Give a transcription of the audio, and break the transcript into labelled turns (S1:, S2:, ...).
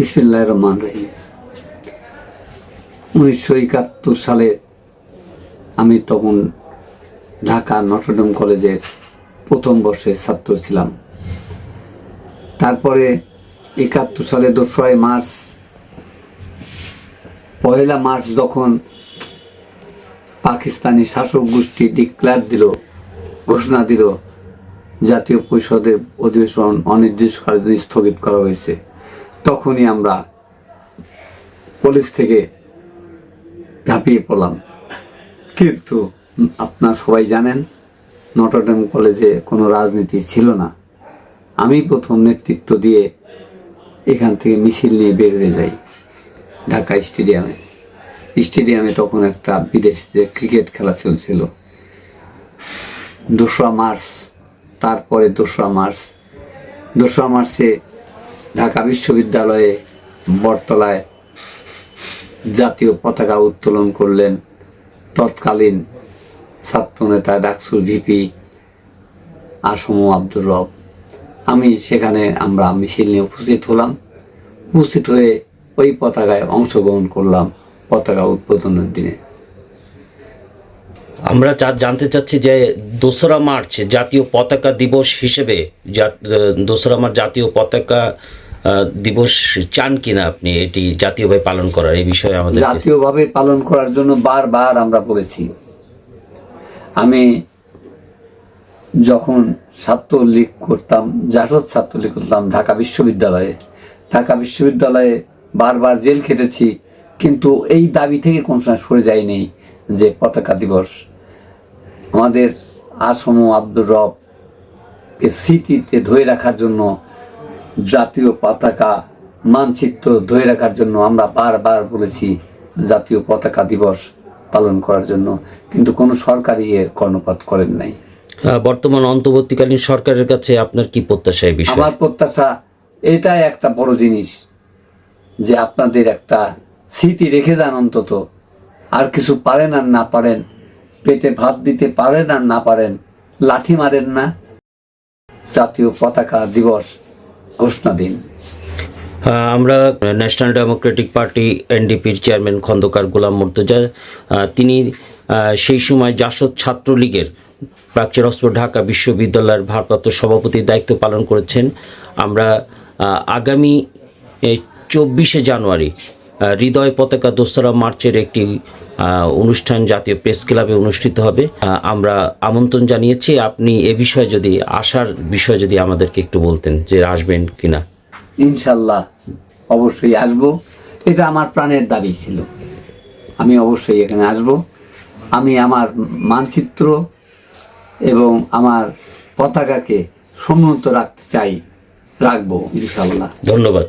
S1: বিসমিল্লাহ রহমান রহিম। উনিশশো একাত্তর সালে আমি তখন ঢাকা নটরডেম কলেজের প্রথম বর্ষের ছাত্র ছিলাম। তারপরে একাত্তর সালে দোসরাই মার্চ পয়লা মার্চ যখন পাকিস্তানি শাসক গোষ্ঠী ডিক্লেয়ার দিল, ঘোষণা দিল, জাতীয় পরিষদের অধিবেশন অনির্দিষ্টকালের স্থগিত করা হয়েছে। তখনই আমরা পুলিশ থেকে ঝাঁপিয়ে পড়লাম। কিন্তু আপনার সবাই জানেন, নটরডেম কলেজে কোনো রাজনীতি ছিল না। আমি প্রথম নেতৃত্ব দিয়ে এখান থেকে মিছিল নিয়ে বের হয়ে যাই ঢাকা স্টেডিয়ামে। স্টেডিয়ামে তখন একটা বিদেশিদের ক্রিকেট খেলা চলছিল। দোসরা মার্চ, তারপরে দোসরা মার্চ। দোসরা মার্চে ঢাকা বিশ্ববিদ্যালয়ে বটতলায় জাতীয় পতাকা উত্তোলন করলেন তৎকালীন ছাত্রনেতা ডাকসুর ভিপি আসম আব্দুর রব। আমি সেখানে আমরা মিছিল নিয়ে উপস্থিত হলাম। উপস্থিত হয়ে ওই পতাকায় অংশগ্রহণ করলাম পতাকা উদ্বোধনের দিনে।
S2: আমরা জানতে চাচ্ছি যে দোসরা মার্চ জাতীয় পতাকা দিবস হিসেবে দোসরা মার্চ জাতীয় পতাকা দিবস চান কিনা আপনি? এটি জাতীয়ভাবে পালন করার, এই বিষয়ে আমাদের
S1: জাতীয়ভাবে পালন করার জন্য বারবার আমরা বলেছি। আমি যখন ছাত্রলীগ করতাম, জাসদ ছাত্রলীগ করতাম ঢাকা বিশ্ববিদ্যালয়ে ঢাকা বিশ্ববিদ্যালয়ে বারবার জেল খেটেছি, কিন্তু এই দাবি থেকে কোন সময় সরে যায়নি যে পতাকা দিবস। আমাদের আসম আব্দুর রব এর স্মৃতিতে ধরে রাখার জন্য জাতীয় পতাকা মানচিত্র ধরে রাখার জন্য আমরা বারবার বলেছি জাতীয় পতাকা দিবস পালন করার জন্য। কিন্তু কোনো সরকারই এর কর্ণপাত করেন নাই।
S2: বর্তমান অন্তর্বর্তীকালীন সরকারের কাছে আপনার কি প্রত্যাশা এই বিষয়ে?
S1: আমার প্রত্যাশা এটাই একটা বড় জিনিস যে আপনাদের একটা স্মৃতি রেখে যান অন্তত। আর কিছু পারেন আর না পারেন পেটে ভাত দিতে পারেন আর না পারেন লাঠি মারেন না। জাতীয় পতাকা দিবস ঘোষণা দিন।
S2: আমরা ন্যাশনাল ডেমোক্রেটিক পার্টি এনডিপির চেয়ারম্যান খন্দকার গোলাম মুর্তজা তিনি সেই সময় জাসদ ছাত্রলীগের প্রাচ্যের অস্ত্র ঢাকা বিশ্ববিদ্যালয়ের ভারপ্রাপ্ত সভাপতির দায়িত্ব পালন করেছেন। আমরা আগামী চব্বিশে জানুয়ারি হৃদয় পতাকা দোসরা মার্চের একটি অনুষ্ঠান জাতীয় প্রেস ক্লাবে অনুষ্ঠিত হবে। আমরা আমন্ত্রণ জানিয়েছি। আপনি এ বিষয়ে যদি আসার বিষয়ে যদি আমাদেরকে একটু বলতেন যে আসবেন কিনা।
S1: ইনশাল্লাহ অবশ্যই আসব। এটা আমার প্রাণের দাবি ছিল। আমি অবশ্যই এখানে আসব। আমি আমার মানচিত্র এবং আমার পতাকাকে সমুন্নত রাখতে চাই রাখব ইনশাল্লাহ।
S2: ধন্যবাদ।